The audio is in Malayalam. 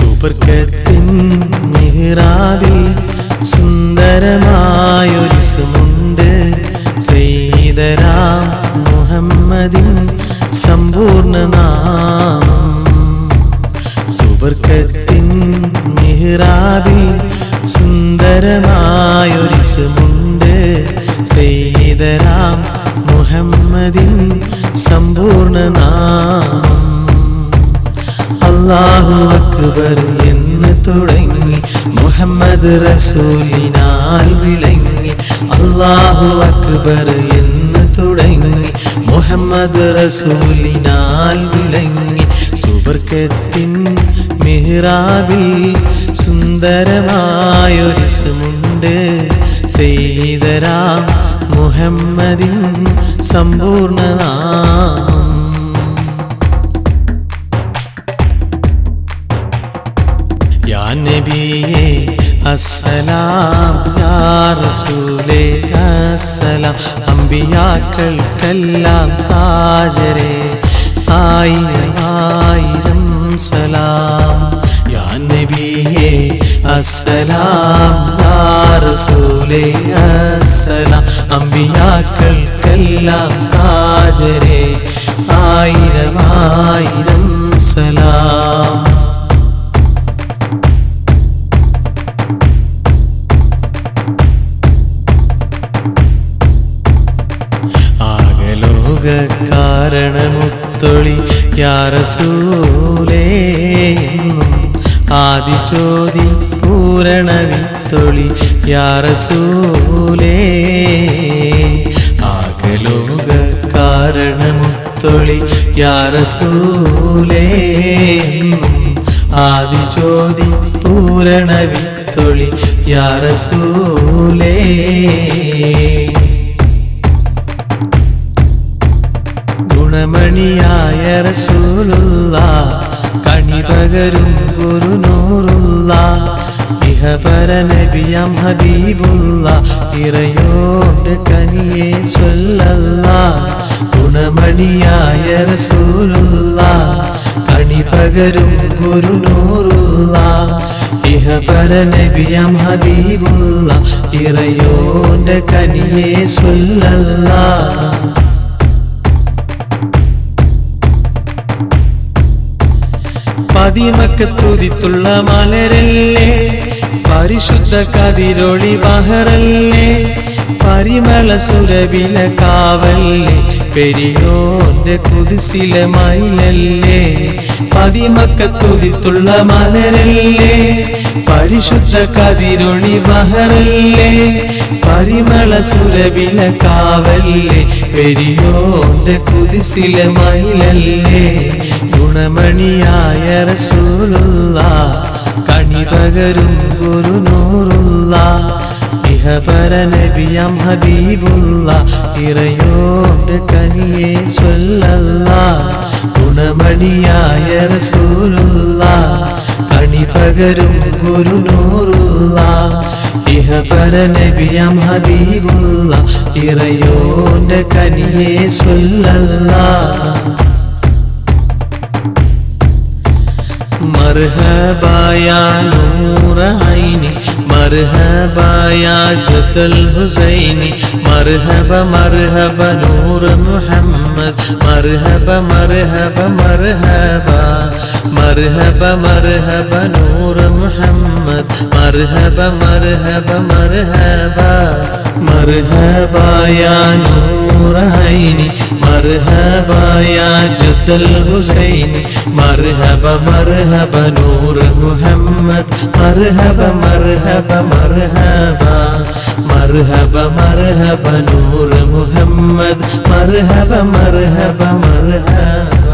സുബർക്കത്തിൻ സുന്ദരമായൊരു സുമുണ്ട് സെയ്തരാം മുഹമ്മദിൻ സമ്പൂർണ നാമം സുബർക്കത്തിൻ മിഹ്റാബിൽ സുന്ദരമായൊരിസുമുണ്ട്. സെയ്തരാം മുഹമ്മദിൻ സമ്പൂർണ നാമം അല്ലാഹു അക്ബർ എന്ന് തുടങ്ങി മുഹമ്മദ് റസൂലിനാൽ വിളങ്ങി അള്ളാഹു അക്ബർ എന്ന് തുടങ്ങി മുഹമ്മദ് റസൂലിനാൽ വിളങ്ങി സുബർക്കത്തിൻ മിഹ്റാബിൽ സുന്ദരമായൊരിസമുണ്ട്. സെയ്തരാം മുഹമ്മദിൻ സമ്പൂർണ അസ്സലാം യാ റസൂലേ അസ്സലാം. അമ്പിയാക്കൾക്കെല്ലാം താജരെ ആയിരം ആയിരം സലാം. യാ നബിയേ അസ്സലാം യാ റസൂലേ അസ്സലാം. അമ്പിയാക്കൾക്കെല്ലാം താജരെ ആയിരം ആയിരം സലാം. കാരണമുത്തൊളി യാറസൂലേ എന്നും ആദിചോതി പൂരണ വിത്തൊളി യാറസൂലേ ആകലോക കാരണമുത്തൊളി യാറസൂലേ എന്നും ആദിചോതി പൂരണ വിത്തൊളി യാറസൂലേ ഗുണമണിയായ റസൂലുള്ള കണിപകരും ഗുരുനൂറുള്ള ഇഹപര നബിയം ഹബീബുള്ള ഇറയോട് കനിയെ സ്വല്ലല്ല ഗുണമണിയായ റസൂലുള്ള കണിപകരും ഗുരുനൂറുള്ള ഇഹപര നബിയം ഹബീബുള്ള ഇറയോന്റെ കനിയെ സ്വല്ലല്ല പതിമക്കത്തുതിത്തുള്ള മലരല്ലേ? പരിശുദ്ധ കതിരൊളി ബഹറല്ലേ പരിമള സുരവില കാവല്ലേ? പെരിയോന്റെ കുതിസില മയിലല്ലേ? പതിമക്കത്തുതിത്തുള്ള മലരല്ലേ? പരിശുദ്ധ കതിരൊളി ബഹറല്ലേ പരിമള സുരവില കാവല്ലേ? പെരിയോന്റെ കുതിസില മയിലല്ലേ? ഗുണമണിയായ റസൂലുള്ള കണി കണിപകരും ഗുരുനൂറുള്ള ഇഹപര നബിയം ഹബീബുള്ള ഇറയോട് കനിയെ ചൊല്ലല്ല ഗുണമണിയായ റസൂലുള്ള കണി കണിപകരും ഗുരുനൂറുള്ള ഇഹപര നബിയം ഹബീബുള്ള ഇറയോന്റെ കനിയെ സ്വല്ലല്ല. मरहबा या नूर आईनी, मरहबा या जुतल हुसैनी, मरहब मरहब नूर मुहम्मद, मरहब मरहब, मरहबा, मरहब मरहब नूर मुहम्मद, मरहब मरहब, मरहबा मरहबा या नूर आईनी മർഹബായ ജുത്തൽ ഹുസൈൻ മർഹബ മർഹബ നൂർ മുഹമ്മദ് മർഹബ മർഹബ മർഹബ മർഹബ മർഹബ നൂർ മുഹമ്മദ് മർഹബ മർഹബ മർഹബ.